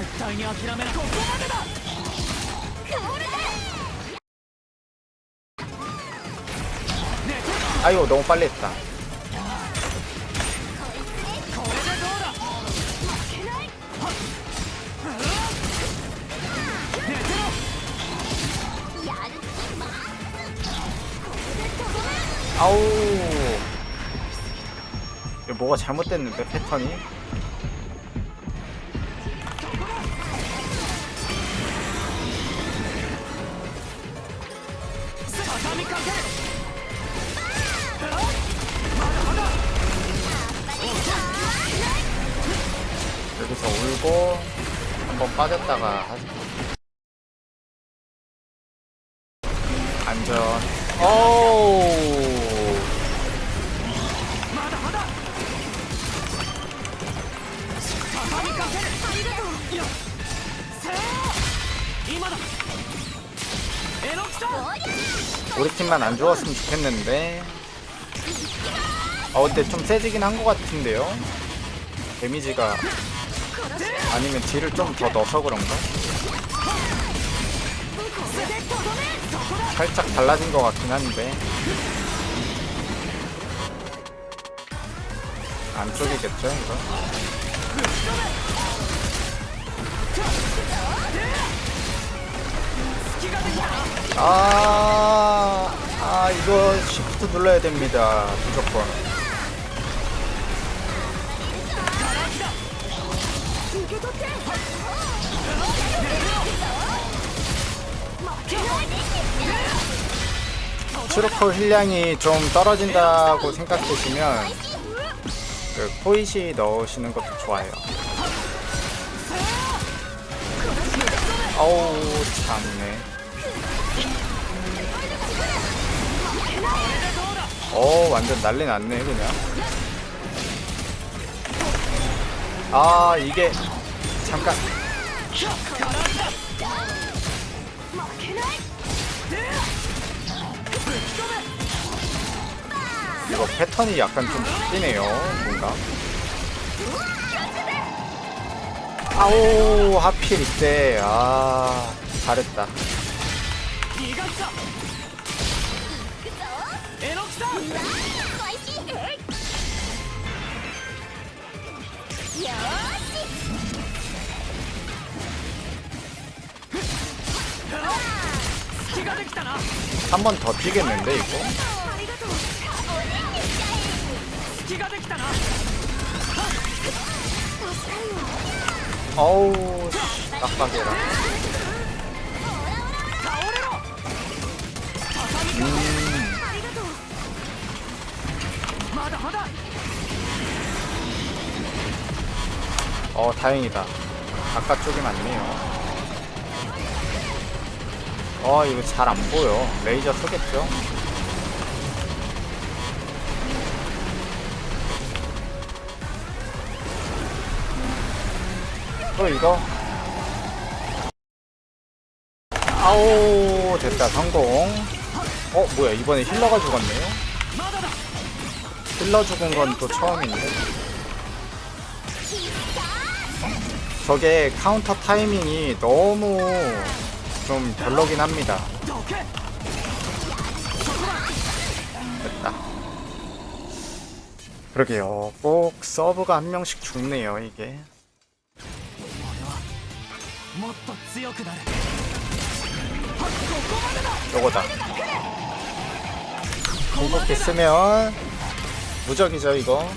絶対に諦めないここまでだクオル寝て 아이고 너무 빨리 했다 これでどうだ負けない寝てろやる気マックスこれでとどめる 아우 이거 뭐가 잘못됐는데 패턴이 번 빠졌다가 하- 안전. 오우 우리 팀만 안 좋았으면 좋겠는데. 아 근데 좀 세지긴 한 것 같은데요. 데미지가 아니면 딜을 좀 더 넣어서 그런가? 살짝 달라진 것 같긴 한데 안쪽이겠죠 이거? 아, 아 이거 시프트 눌러야 됩니다 무조건 트로코 힐량이 좀 떨어진다고 생각되시면 그 포이시 넣으시는 것도 좋아요. 어우 참네. 어 완전 난리 났네 그냥. 아 이게 잠깐. 이거 패턴이 약간 좀 바뀌네요 뭔가. 아오 하필 이때. 아 잘했다. 한 번 더 뛰겠는데 이거? 어우 깜빡이라 음. 어 다행이다 바깥쪽이 맞네요 어 이거 잘 안 보여. 레이저 서겠죠? 또 이거? 아오 됐다. 성공. 어 뭐야. 이번에 힐러가 죽었네요? 힐러 죽은 건 또 처음인데. 저게 카운터 타이밍이 너무 좀 별로긴 합니다. 됐다. 그러게요. 꼭 서브가 한 명씩 죽네요, 이게. 요거다. 궁극기 쓰면 무적이죠, 이거.